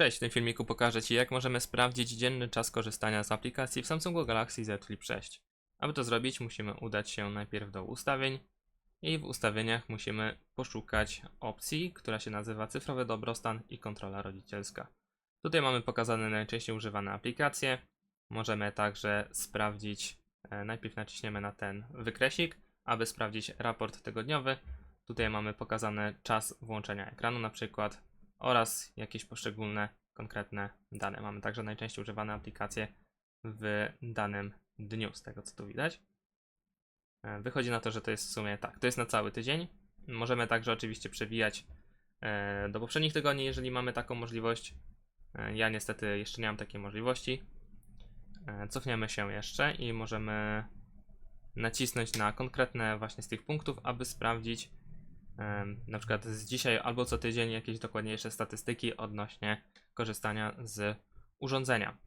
Cześć, w tym filmiku pokażę Ci jak możemy sprawdzić dzienny czas korzystania z aplikacji w Samsungu Galaxy Z Flip 6. Aby to zrobić musimy udać się najpierw do ustawień i w ustawieniach musimy poszukać opcji, która się nazywa cyfrowy dobrostan i kontrola rodzicielska. Tutaj mamy pokazane najczęściej używane aplikacje. Możemy także sprawdzić, e, najpierw naciśniemy na ten wykresik, aby sprawdzić raport tygodniowy. Tutaj mamy pokazany czas włączenia ekranu na przykład oraz jakieś poszczególne konkretne dane. Mamy także najczęściej używane aplikacje w danym dniu, z tego co tu widać. E, Wychodzi na to, że to jest w sumie tak, to jest na cały tydzień. Możemy także oczywiście przewijać e, do poprzednich tygodni, jeżeli mamy taką możliwość. E, Ja niestety jeszcze nie mam takiej możliwości. Cofniemy się jeszcze i możemy nacisnąć na konkretne właśnie z tych punktów, aby sprawdzić na przykład z dzisiaj albo co tydzień jakieś dokładniejsze statystyki odnośnie korzystania z urządzenia.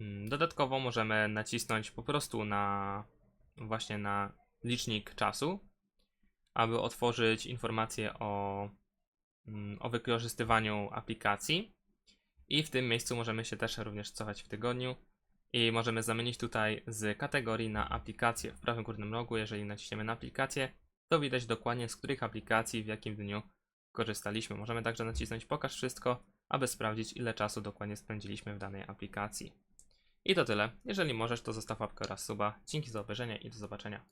Mm, Dodatkowo możemy nacisnąć po prostu na właśnie na licznik czasu, aby otworzyć informacje o, mm, o wykorzystywaniu aplikacji. I w tym miejscu możemy się też również cofać w tygodniu i możemy zamienić tutaj z kategorii na aplikację. W prawym górnym rogu, jeżeli naciśniemy na aplikację, to widać dokładnie z których aplikacji w jakim dniu korzystaliśmy. Możemy także nacisnąć pokaż wszystko, aby sprawdzić ile czasu dokładnie spędziliśmy w danej aplikacji. I to tyle. Jeżeli możesz, to zostaw łapkę oraz suba. Dzięki za obejrzenie i do zobaczenia.